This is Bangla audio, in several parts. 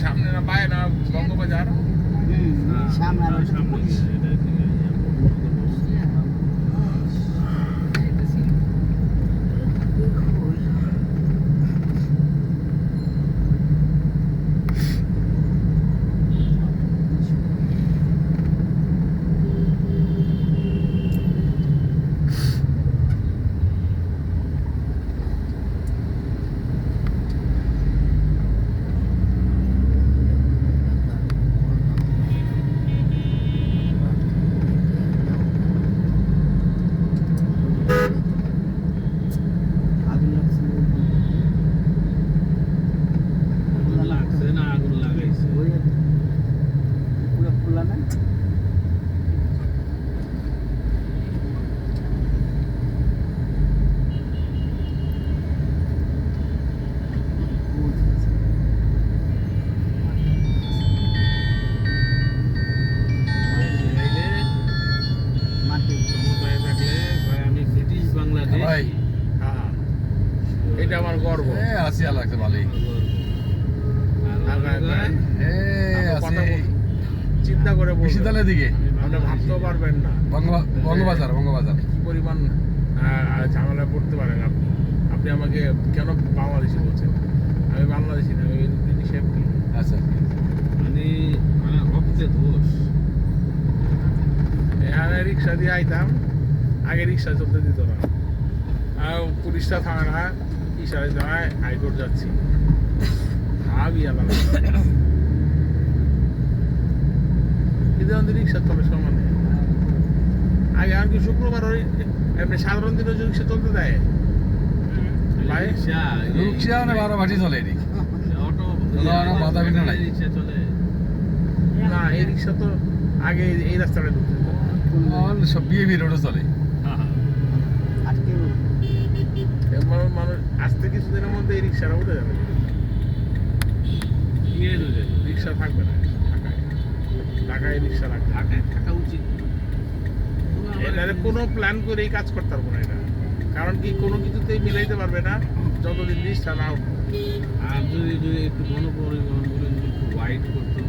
সামনে না বাইরে না বঙ্গবাজার সামনে আর ওইটা তো পুলিশ আগুন লাগছে লাগছে না আগুন লাগাইছে ওই পুরো খোলা না মাটি ক্ষমতায় থাকলে কয় আমি ব্রিটিশ বাংলাদেশ ভাই। হ্যাঁ এটা আমার গর্ব। এ আসিয়া লাগছে ভালোই। চিন্তা করে। বিশিতালের দিকে। আপনি ভাবতেও পারবেন না। বঙ্গ- বঙ্গবাজার বঙ্গবাজার। কি পরিমাণ আহ, ঝামেলায় পড়তে পারেন আপনি। আপনি আমাকে কেন বাংলাদেশি বলছেন? আমি বাংলাদেশি না আমি ব্রিটিশ এমপি আচ্ছা। মানে মানে রক্তে দোষ। এখানে রিক্সা দিয়ে আইতাম। আগে রিক্সা চলতে দিত না। আর পুলিশটা থামে না। ইশারা জানায় হাইকোর্ট যাচ্ছি। ভাবি আলাদা কিন্তু আমাদের রিক্সা চলে সমানে। আগে আর কি শুক্রবার ওই এমনি সাধারণ দিনে যদি রিক্সা চলতে দেয়? রিক্সা মানে বারো ভাটি চলে না, বাধা বিঘ্ন নাই। চলে। না এই রিক্সা তো আগে এই- রাস্তাটা ঢুকতে। সব বিএবি রোডে চলে। মানুষ আসতে কিছুদিনের মধ্যে এই রিক্সাটা উঠে যাবে। রিক্সা থাকবে না ঢাকায়। ঢাকায় রিক্সা রাখবে ঢাকায় থাকা উচিত। এটারে কোনো প্ল্যান করে কাজ করতে পারব না এটা। কারণ কি কোনো কিছুতেই মিলাইতে পারবে না যতদিন রিক্সা না উঠবে আর যদি যদি একটু যদি একটু ওয়াইড করতো।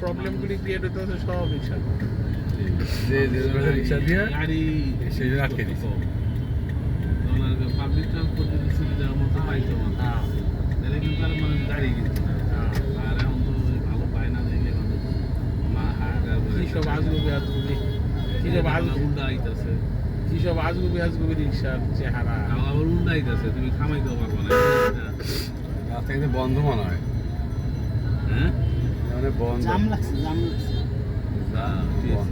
প্রবলেমগুলি ক্রিয়েট হতে হচ্ছে সব রিক্সা যে রিক্সা দিয়ে গাড়ি সেই জন্য আটকে দিছে। পাবলিক ট্রান্সপোর্ট যদি সুবিধা মতো পাইতো হ্যাঁ। তাহলে কিন্তু আর মানুষ গাড়ি কিনতো হ্যাঁ। আর এখন তো ভালো পায় না দেখে মা করে কি সব আজগুবি আজগুবি? কি সব আজ উল্টা আইতাছে। কি সব আজগুবি আজগুবি রিক্সার চেহারা? আবার উল্টা আইতাছে তুমি খামাইতেও পারবে না। রাস্তা কিন্তু বন্ধ মনে হয়। হ্যাঁ? ওখানে বন্ধ। জাম লাগছে জাম লাগছে। হ্যাঁ। হ্যাঁ।